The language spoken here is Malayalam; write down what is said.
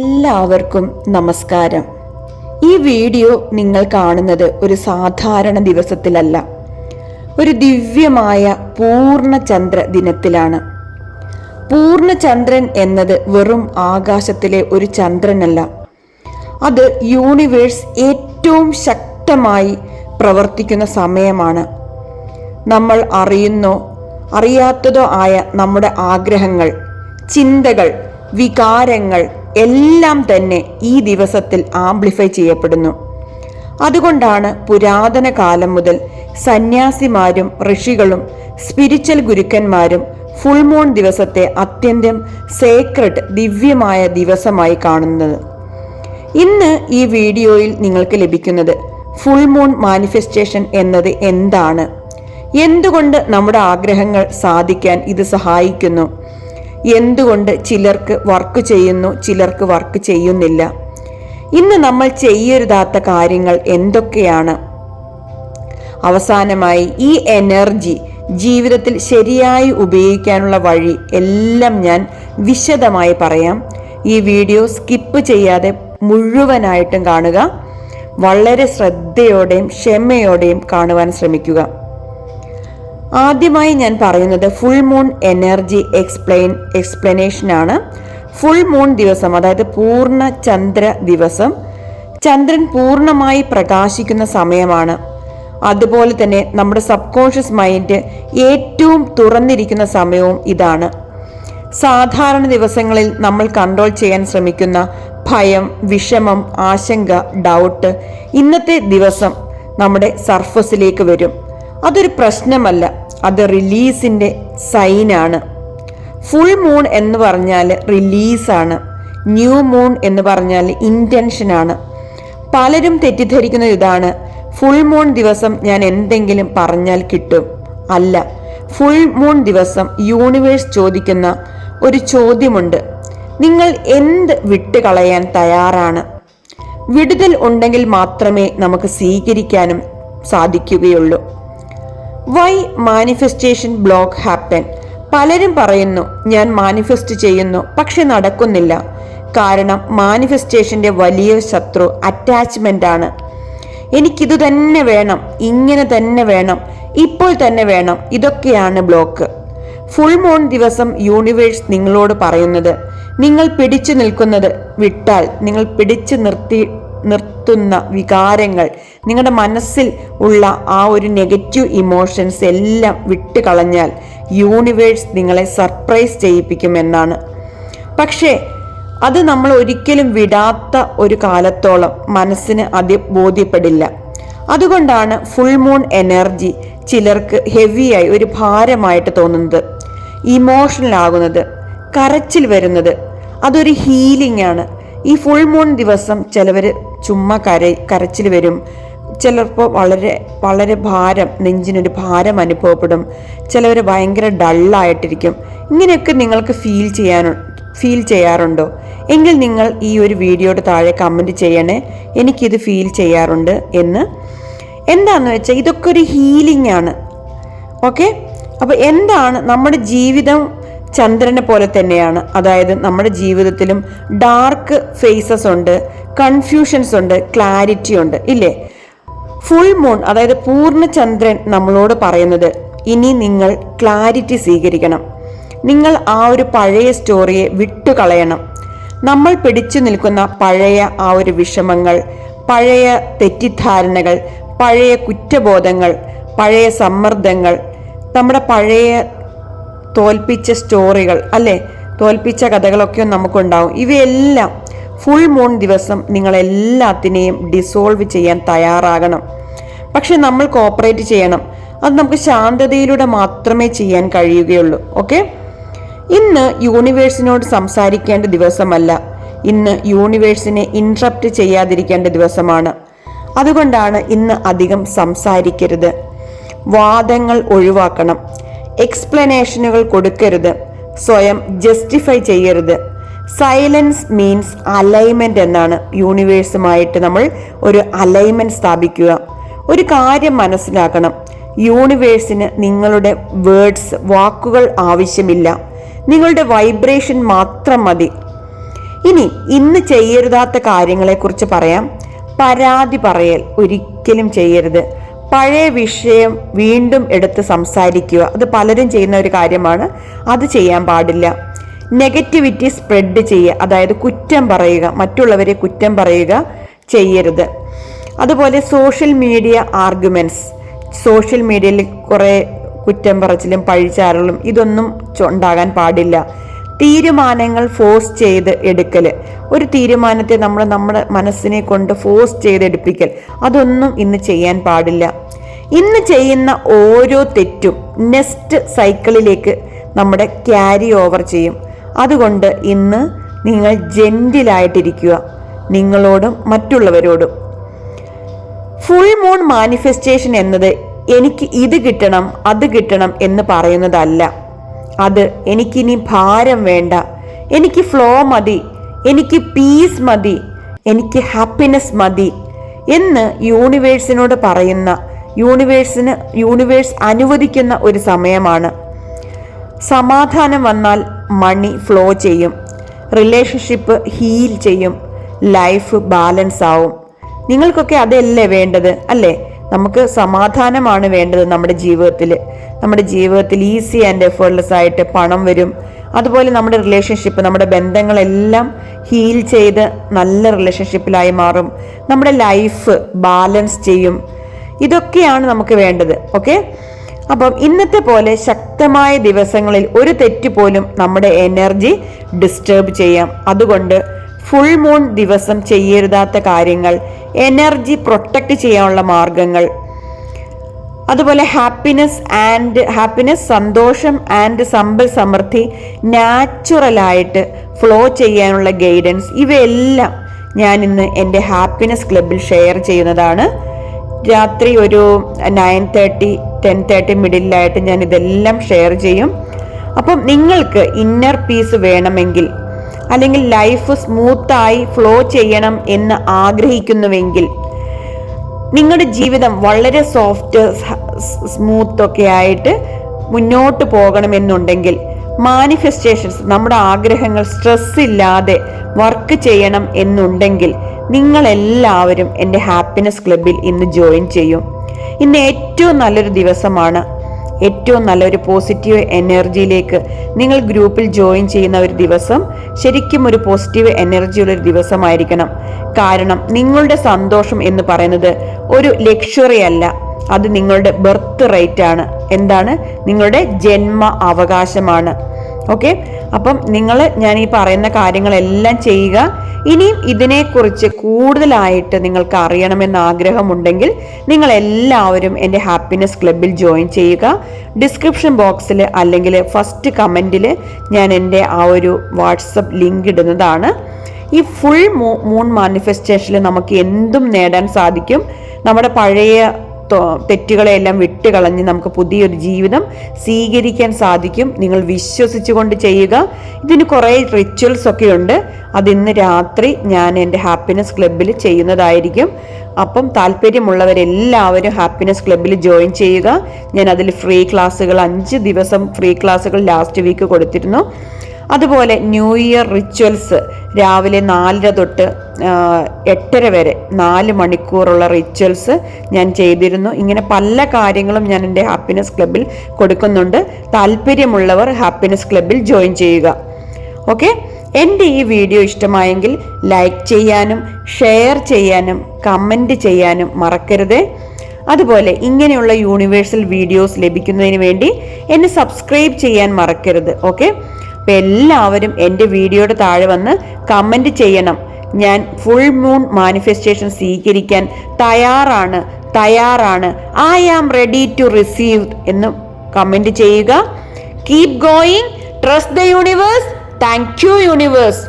എല്ലാവർക്കും നമസ്കാരം. ഈ വീഡിയോ നിങ്ങൾ കാണുന്നത് ഒരു സാധാരണ ദിവസത്തിലല്ല. ഒരു ദിവ്യമായ പൂർണചന്ദ്ര ദിനത്തിലാണ്. പൂർണചന്ദ്രൻ എന്നത് വെറും ആകാശത്തിലെ ഒരു ചന്ദ്രനല്ല. അത് യൂണിവേഴ്സ് ഏറ്റവും ശക്തമായി പ്രവർത്തിക്കുന്ന സമയമാണ്. നമ്മൾ അറിയുന്നോ അറിയാത്തതോ ആയ നമ്മുടെ ആഗ്രഹങ്ങൾ ചിന്തകൾ വികാരങ്ങൾ എല്ലാം തന്നെ ഈ ദിവസത്തിൽ ആംപ്ലിഫൈ ചെയ്യപ്പെടുന്നു. അതുകൊണ്ടാണ് പുരാതന കാലം മുതൽ സന്യാസിമാരും ഋഷികളും സ്പിരിച്വൽ ഗുരുക്കന്മാരും ഫുൾ മൂൺ ദിവസത്തെ അത്യന്തം സേക്രട്ട് ദിവ്യമായ ദിവസമായി കാണുന്നത്. ഇന്ന് ഈ വീഡിയോയിൽ നിങ്ങൾക്ക് ലഭിക്കുന്നത് ഫുൾ മൂൺ മാനിഫെസ്റ്റേഷൻ എന്നത് എന്താണ്? എന്തുകൊണ്ട് നമ്മുടെ ആഗ്രഹങ്ങൾ സാധിക്കാൻ ഇത് സഹായിക്കുന്നു? എന്തുകൊണ്ട് ചിലർക്ക് വർക്ക് ചെയ്യുന്നു ചിലർക്ക് വർക്ക് ചെയ്യുന്നില്ല? ഇന്ന് നമ്മൾ ചെയ്യരുതാത്ത കാര്യങ്ങൾ എന്തൊക്കെയാണ്? അവസാനമായി ഈ എനർജി ജീവിതത്തിൽ ശരിയായി ഉപയോഗിക്കാനുള്ള വഴി എല്ലാം ഞാൻ വിശദമായി പറയാം. ഈ വീഡിയോ സ്കിപ്പ് ചെയ്യാതെ മുഴുവനായിട്ടും കാണുക. വളരെ ശ്രദ്ധയോടെയും ക്ഷമയോടെയും കാണുവാൻ ശ്രമിക്കുക. ആദ്യമായി ഞാൻ പറയുന്നത് full moon energy explain explanation ആണ്. ഫുൾ മൂൺ ദിവസം അതായത് പൂർണ ചന്ദ്ര ദിവസം. ചന്ദ്രൻ പൂർണമായി പ്രകാശിക്കുന്ന സമയമാണ്. അതുപോലെ തന്നെ നമ്മുടെ സബ് കോൺഷ്യസ് മൈൻഡ് ഏറ്റവും തുറന്നിരിക്കുന്ന സമയവും ഇതാണ്. സാധാരണ ദിവസങ്ങളിൽ നമ്മൾ കൺട്രോൾ ചെയ്യാൻ ശ്രമിക്കുന്ന ഭയം വിഷമം ആശങ്ക ഡൗട്ട് ഇന്നത്തെ ദിവസം നമ്മുടെ സർഫസിലേക്ക് വരും. അതൊരു പ്രശ്നമല്ല. അത് റിലീസിന്റെ സൈനാണ്. ഫുൾ മൂൺ എന്ന് പറഞ്ഞാൽ റിലീസാണ്. ന്യൂ മൂൺ എന്ന് പറഞ്ഞാൽ ഇന്റൻഷനാണ് പലരും തെറ്റിദ്ധരിക്കുന്ന ഇതാണ്. ഫുൾ മൂൺ ദിവസം ഞാൻ എന്തെങ്കിലും പറഞ്ഞാൽ കിട്ടും. അല്ല ഫുൾ മൂൺ ദിവസം യൂണിവേഴ്സ് ചോദിക്കുന്ന ഒരു ചോദ്യമുണ്ട്. നിങ്ങൾ എന്ത് വിട്ടുകളയാൻ തയ്യാറാണ്? വിടുതൽ ഉണ്ടെങ്കിൽ മാത്രമേ നമുക്ക് സ്വീകരിക്കാനും സാധിക്കുകയുള്ളൂ. വൈ മാനിഫെസ്റ്റേഷൻ ബ്ലോക്ക് ഹാപ്പൻ പലരും പറയുന്നു ഞാൻ മാനിഫെസ്റ്റ് ചെയ്യുന്നു പക്ഷെ നടക്കുന്നില്ല. കാരണം മാനിഫെസ്റ്റേഷന്റെ വലിയ ശത്രു അറ്റാച്ച്മെന്റ് ആണ്. എനിക്കിത് തന്നെ വേണം ഇങ്ങനെ തന്നെ വേണം ഇപ്പോൾ തന്നെ വേണം ഇതൊക്കെയാണ് ബ്ലോക്ക്. ഫുൾ മൂൺ ദിവസം യൂണിവേഴ്സ് നിങ്ങളോട് പറയുന്നത് നിങ്ങൾ പിടിച്ചു നിൽക്കുന്നത് വിട്ടാൽ നിങ്ങൾ പിടിച്ചു നിർത്തി നിർത്തുന്ന വികാരങ്ങൾ നിങ്ങളുടെ മനസ്സിൽ ഉള്ള ആ ഒരു നെഗറ്റീവ് ഇമോഷൻസ് എല്ലാം വിട്ട് കളഞ്ഞാൽ യൂണിവേഴ്സ് നിങ്ങളെ സർപ്രൈസ് ചെയ്യിപ്പിക്കുമെന്നാണ്. പക്ഷേ അത് നമ്മൾ ഒരിക്കലും വിടാത്ത ഒരു കാലത്തോളം മനസ്സിന് അത് ബോധ്യപ്പെടില്ല. അതുകൊണ്ടാണ് ഫുൾ മൂൺ എനർജി ചിലർക്ക് ഹെവിയായി ഒരു ഭാരമായിട്ട് തോന്നുന്നത്. ഇമോഷണൽ ആകുന്നത് കരച്ചിൽ വരുന്നത് അതൊരു ഹീലിംഗ് ആണ്. ഈ ഫുൾ മൂൺ ദിവസം ചിലവർ ചുമ്മാ കര കരച്ചിൽ വരും. ചിലപ്പോൾ വളരെ വളരെ ഭാരം നെഞ്ചിനൊരു ഭാരം അനുഭവപ്പെടും. ചിലവർ ഭയങ്കര ഡള്ളായിട്ടിരിക്കും ഇങ്ങനെയൊക്കെ നിങ്ങൾക്ക് ഫീൽ ചെയ്യാൻ ഫീൽ ചെയ്യാറുണ്ടോ? എങ്കിൽ നിങ്ങൾ ഈ ഒരു വീഡിയോയുടെ താഴെ കമന്റ് ചെയ്യണേ. എനിക്കിത് ഫീൽ ചെയ്യാറുണ്ട് എന്ന്. എന്താണെന്ന് വെച്ചാൽ ഇതൊക്കെ ഒരു ഹീലിംഗ് ആണ്. ഓക്കെ അപ്പോൾ എന്താണ് നമ്മുടെ ജീവിതം ചന്ദ്രനെ പോലെ തന്നെയാണ്. അതായത് നമ്മുടെ ജീവിതത്തിലും ഡാർക്ക് ഫേസസ് ഉണ്ട് കൺഫ്യൂഷൻസ് ഉണ്ട് ക്ലാരിറ്റി ഉണ്ട് ഇല്ലേ? ഫുൾ മൂൺ അതായത് പൂർണ ചന്ദ്രൻ നമ്മളോട് പറയുന്നത് ഇനി നിങ്ങൾ ക്ലാരിറ്റി സ്വീകരിക്കണം. നിങ്ങൾ ആ ഒരു പഴയ സ്റ്റോറിയെ വിട്ടുകളയണം. നമ്മൾ പിടിച്ചു നിൽക്കുന്ന പഴയ ആ ഒരു വിഷമങ്ങൾ പഴയ തെറ്റിദ്ധാരണകൾ പഴയ കുറ്റബോധങ്ങൾ പഴയ സമ്മർദ്ദങ്ങൾ നമ്മുടെ പഴയ തോൽപ്പിച്ച സ്റ്റോറികൾ അല്ലേ? തോൽപ്പിച്ച കഥകളൊക്കെ നമുക്കുണ്ടാവും. ഇവയെല്ലാം ഫുൾ മൂൺ ദിവസം നിങ്ങൾ എല്ലാത്തിനെയും ഡിസോൾവ് ചെയ്യാൻ തയ്യാറാകണം. പക്ഷെ നമ്മൾ കോപ്പറേറ്റ് ചെയ്യണം. അത് നമുക്ക് ശാന്തതയിലൂടെ മാത്രമേ ചെയ്യാൻ കഴിയുകയുള്ളൂ. ഓക്കെ ഇന്ന് യൂണിവേഴ്സിനോട് സംസാരിക്കേണ്ട ദിവസമല്ല. ഇന്ന് യൂണിവേഴ്സിനെ ഇൻട്രപ്റ്റ് ചെയ്യാതിരിക്കേണ്ട ദിവസമാണ്. അതുകൊണ്ടാണ് ഇന്ന് അധികം സംസാരിക്കരുത്. വാദങ്ങൾ ഒഴിവാക്കണം. എക്സ്പ്ലനേഷനുകൾ കൊടുക്കരുത്. സ്വയം ജസ്റ്റിഫൈ ചെയ്യരുത്. സൈലൻസ് മീൻസ് അലൈൻമെന്റ് എന്നാണ് യൂണിവേഴ്സുമായിട്ട് നമ്മൾ ഒരു അലൈൻമെന്റ് സ്ഥാപിക്കുക. ഒരു കാര്യം മനസ്സിലാക്കണം. യൂണിവേഴ്സിന് നിങ്ങളുടെ വേർഡ്സ് വാക്കുകൾ ആവശ്യമില്ല. നിങ്ങളുടെ വൈബ്രേഷൻ മാത്രം മതി. ഇനി ഇന്ന് ചെയ്യരുതാത്ത കാര്യങ്ങളെക്കുറിച്ച് പറയാം. പരാതി പറയൽ ഒരിക്കലും ചെയ്യരുത്. പഴയ വിഷയം വീണ്ടും എടുത്ത് സംസാരിക്കുക. അത് പലരും ചെയ്യുന്ന ഒരു കാര്യമാണ്. അത് ചെയ്യാൻ പാടില്ല. നെഗറ്റിവിറ്റി സ്പ്രെഡ് ചെയ്യുക. അതായത് കുറ്റം പറയുക. മറ്റുള്ളവരെ കുറ്റം പറയുക ചെയ്യരുത്. അതുപോലെ സോഷ്യൽ മീഡിയ ആർഗ്യുമെന്റ്സ് സോഷ്യൽ മീഡിയയിൽ കുറേ കുറ്റം പറച്ചിലും പഴിച്ചാറലും ഇതൊന്നും ഉണ്ടാകാൻ പാടില്ല. തീരുമാനങ്ങൾ ഫോഴ്സ് ചെയ്ത് എടുക്കൽ ഒരു തീരുമാനത്തെ നമ്മൾ നമ്മുടെ മനസ്സിനെ കൊണ്ട് ഫോഴ്സ് ചെയ്ത് എടുപ്പിക്കൽ അതൊന്നും ഇന്ന് ചെയ്യാൻ പാടില്ല. ഇന്ന് ചെയ്യുന്ന ഓരോ തെറ്റും നെക്സ്റ്റ് സൈക്കിളിലേക്ക് നമ്മുടെ ക്യാരി ഓവർ ചെയ്യും. അതുകൊണ്ട് ഇന്ന് നിങ്ങൾ ജെന്റിലായിട്ടിരിക്കുക നിങ്ങളോടും മറ്റുള്ളവരോടും. ഫുൾ മൂൺ മാനിഫെസ്റ്റേഷൻ എന്നത് എനിക്ക് ഇത് കിട്ടണം അത് കിട്ടണം എന്ന് പറയുന്നതല്ല. അത് എനിക്കിനി ഭാരം വേണ്ട. എനിക്ക് ഫ്ലോ മതി. എനിക്ക് പീസ് മതി. എനിക്ക് ഹാപ്പിനെസ് മതി എന്ന് യൂണിവേഴ്സിനോട് പറയുന്ന യൂണിവേഴ്സിന് യൂണിവേഴ്സ് അനുവദിക്കുന്ന ഒരു സമയമാണ്. സമാധാനം വന്നാൽ മണി ഫ്ലോ ചെയ്യും. റിലേഷൻഷിപ്പ് ഹീൽ ചെയ്യും. ലൈഫ് ബാലൻസ് ആവും. നിങ്ങൾക്കൊക്കെ അതല്ലേ വേണ്ടത് അല്ലേ? നമുക്ക് സമാധാനമാണ് വേണ്ടത് നമ്മുടെ ജീവിതത്തിൽ നമ്മുടെ ജീവിതത്തിൽ ഈസി ആൻഡ് എഫേർട്ട്ലെസ് ആയിട്ട് പണം വരും. അതുപോലെ നമ്മുടെ റിലേഷൻഷിപ്പ് നമ്മുടെ ബന്ധങ്ങളെല്ലാം ഹീൽ ചെയ്ത് നല്ല റിലേഷൻഷിപ്പിലായി മാറും. നമ്മുടെ ലൈഫ് ബാലൻസ് ചെയ്യും. ഇതൊക്കെയാണ് നമുക്ക് വേണ്ടത് ഓക്കെ അപ്പം ഇന്നത്തെ പോലെ ശക്തമായ ദിവസങ്ങളിൽ ഒരു തെറ്റ് പോലും നമ്മുടെ എനർജി ഡിസ്റ്റർബ് ചെയ്യാം. അതുകൊണ്ട് ഫുൾ മൂൺ ദിവസം ചെയ്യരുതാത്ത കാര്യങ്ങൾ എനർജി പ്രൊട്ടക്റ്റ് ചെയ്യാനുള്ള മാർഗങ്ങൾ അതുപോലെ ഹാപ്പിനെസ് ആൻഡ് ഹാപ്പിനെസ് സന്തോഷം ആൻഡ് സമ്പൽ സമൃദ്ധി നാച്ചുറലായിട്ട് ഫ്ലോ ചെയ്യാനുള്ള ഗൈഡൻസ് ഇവയെല്ലാം ഞാൻ ഇന്ന് എന്റെ ഹാപ്പിനെസ് ക്ലബിൽ ഷെയർ ചെയ്യുന്നതാണ്. രാത്രി ഒരു നയൻ തേർട്ടി ടെൻ തേർട്ടി മിഡിലായിട്ട് ഞാൻ ഇതെല്ലാം ഷെയർ ചെയ്യും. അപ്പം നിങ്ങൾക്ക് ഇന്നർ പീസ് വേണമെങ്കിൽ അല്ലെങ്കിൽ ലൈഫ് സ്മൂത്തായി ഫ്ലോ ചെയ്യണം എന്ന് ആഗ്രഹിക്കുന്നുവെങ്കിൽ നിങ്ങളുടെ ജീവിതം വളരെ സോഫ്റ്റ് സ്മൂത്തൊക്കെ ആയിട്ട് മുന്നോട്ട് പോകണമെന്നുണ്ടെങ്കിൽ മാനിഫെസ്റ്റേഷൻസ് നമ്മുടെ ആഗ്രഹങ്ങൾ സ്ട്രെസ് ഇല്ലാതെ വർക്ക് ചെയ്യണം എന്നുണ്ടെങ്കിൽ നിങ്ങൾ എല്ലാവരും എന്റെ ഹാപ്പിനെസ് ക്ലബിൽ ഇന്ന് ജോയിൻ ചെയ്യും. ഇന്ന് ഏറ്റവും നല്ലൊരു ദിവസമാണ്. ഏറ്റവും നല്ലൊരു പോസിറ്റീവ് എനർജിയിലേക്ക് നിങ്ങൾ ഗ്രൂപ്പിൽ ജോയിൻ ചെയ്യുന്ന ഒരു ദിവസം ശരിക്കും ഒരു പോസിറ്റീവ് എനർജിയുള്ള ഒരു ദിവസമായിരിക്കണം. കാരണം നിങ്ങളുടെ സന്തോഷം എന്ന് പറയുന്നത് ഒരു ലക്ഷറി അല്ല. അത് നിങ്ങളുടെ ബർത്ത് റേറ്റ് ആണ്. എന്താണ് നിങ്ങളുടെ ജന്മ അവകാശമാണ്. ഓക്കെ അപ്പം നിങ്ങൾ ഞാൻ ഈ പറയുന്ന കാര്യങ്ങളെല്ലാം ചെയ്യുക. ഇനിയും ഇതിനെക്കുറിച്ച് കൂടുതലായിട്ട് നിങ്ങൾക്ക് അറിയണമെന്ന് ആഗ്രഹമുണ്ടെങ്കിൽ നിങ്ങൾ എല്ലാവരും എന്റെ ഹാപ്പിനെസ് ക്ലബിൽ ജോയിൻ ചെയ്യുക. ഡിസ്ക്രിപ്ഷൻ ബോക്സിൽ അല്ലെങ്കിൽ ഫസ്റ്റ് കമന്റിൽ ഞാൻ എന്റെ ആ ഒരു വാട്സപ്പ് ലിങ്ക് ഇടുന്നതാണ്. ഈ ഫുൾ മൂൺ മാനിഫെസ്റ്റേഷനിൽ നമുക്ക് എന്തും നേടാൻ സാധിക്കും. നമ്മുടെ പഴയ തെറ്റുകളെയെല്ലാം വിട്ടുകളഞ്ഞ് നമുക്ക് പുതിയൊരു ജീവിതം സ്വീകരിക്കാൻ സാധിക്കും. നിങ്ങൾ വിശ്വസിച്ചുകൊണ്ട് ചെയ്യുക. ഇതിന് കുറേ റിച്വൽസ് ഒക്കെ ഉണ്ട് അതിന്ന് രാത്രി ഞാൻ എന്റെ ഹാപ്പിനെസ് ക്ലബിൽ ചെയ്യുന്നതായിരിക്കും. അപ്പം താല്പര്യമുള്ളവരെല്ലാവരും ഹാപ്പിനെസ് ക്ലബിൽ ജോയിൻ ചെയ്യുക. ഞാൻ അതിൽ ഫ്രീ ക്ലാസ്സുകൾ അഞ്ച് ദിവസം ഫ്രീ ക്ലാസ്സുകൾ ലാസ്റ്റ് വീക്ക് കൊടുത്തിരുന്നു. അതുപോലെ ന്യൂ ഇയർ റിച്വൽസ് രാവിലെ നാലര തൊട്ട് എട്ടര വരെ നാല് മണിക്കൂറുള്ള റിച്വൽസ് ഞാൻ ചെയ്തിരുന്നു. ഇങ്ങനെ പല കാര്യങ്ങളും ഞാൻ എന്റെ ഹാപ്പിനെസ് ക്ലബിൽ കൊടുക്കുന്നുണ്ട്. താല്പര്യമുള്ളവർ ഹാപ്പിനെസ് ക്ലബിൽ ജോയിൻ ചെയ്യുക. ഓക്കെ എന്റെ ഈ വീഡിയോ ഇഷ്ടമായെങ്കിൽ ലൈക്ക് ചെയ്യാനും ഷെയർ ചെയ്യാനും കമന്റ് ചെയ്യാനും മറക്കരുത്. അതുപോലെ ഇങ്ങനെയുള്ള യൂണിവേഴ്സൽ വീഡിയോസ് ലഭിക്കുന്നതിന് വേണ്ടി എന്നെ സബ്സ്ക്രൈബ് ചെയ്യാൻ മറക്കരുത്. ഓക്കെ അപ്പം എല്ലാവരും എന്റെ വീഡിയോയുടെ താഴെ വന്ന് കമന്റ് ചെയ്യണം. ഞാൻ ഫുൾ മൂൺ മാനിഫെസ്റ്റേഷൻ സ്വീകരിക്കാൻ തയ്യാറാണ് തയ്യാറാണ്. I am ready to receive എന്ന് കമന്റ് ചെയ്യുക. Keep going trust the universe thank you universe